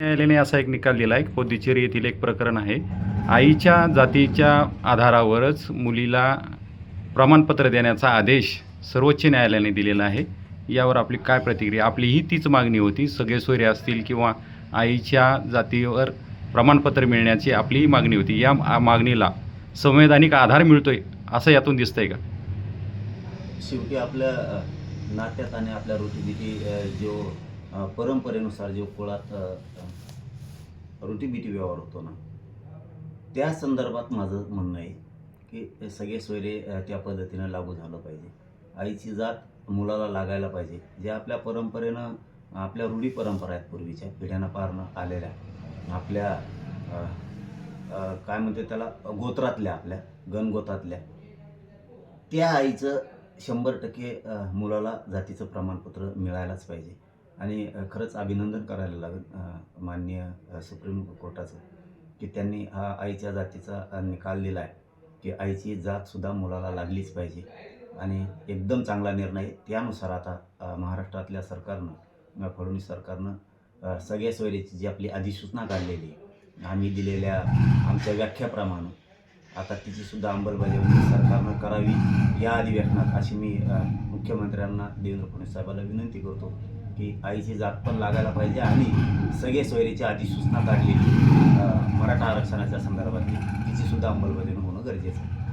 न्यायालयाने असा एक निकाल दिला आहे की पोद्दिचेरी येथील एक प्रकरण आहे. आईच्या जातीच्या आधारावरच मुलीला प्रमाणपत्र देण्याचा आदेश सर्वोच्च न्यायालयाने दिलेला आहे. यावर आपली काय प्रतिक्रिया? आपली ही तीच मागणी होती. सगळे सोयरे असतील किंवा आईच्या जातीवर प्रमाणपत्र मिळण्याची आपलीही मागणी होती. या मागणीला संवैधानिक आधार मिळतोय असं यातून दिसतंय का? शेवटी आपल्या नात्यात आणि आपल्या रोटीबिटी जो परंपरेनुसार जे कुळात अ, रोटीबिटी व्यवहार होतो ना त्या संदर्भात माझं म्हणणं आहे की सगळे सोयरे त्या पद्धतीनं लागू झालं पाहिजे. आईची जात मुलाला लागायला पाहिजे. जे आपल्या परंपरेनं आपल्या रूढी परंपरा आहेत पूर्वीच्या पिढ्यानं पारनं आलेल्या आपल्या काय म्हणते त्याला गोत्रातल्या आपल्या गणगोतातल्या त्या आईचं शंभर टक्के मुलाला जातीचं प्रमाणपत्र मिळायलाच पाहिजे. आणि खरंच अभिनंदन करायला लागेल माननीय सुप्रीम कोर्टाचं की त्यांनी हा आईच्या जातीचा निकाल दिला आहे की आईची जातसुद्धा मुलाला लागलीच पाहिजे. आणि एकदम चांगला निर्णय त्यानुसार आता महाराष्ट्रातल्या सरकारनं फडणवीस सरकारनं सगळ्या सोयरीची जी आपली अधिसूचना काढलेली आहे आम्ही दिलेल्या आमच्या व्याख्याप्रमाणे आता तिचीसुद्धा अंमलबजावणी सरकारनं करावी या अधिवेशनात अशी मी मुख्यमंत्र्यांना देवेंद्र फडणवीस साहेबाला विनंती करतो. की आईची जात पण लागायला पाहिजे आणि सगळे सोयरीची आधी सूचना काढली. मराठा आरक्षणाच्या संदर्भातली. तिची सुद्धा अंमलबजावणी होणं गरजेचं आहे.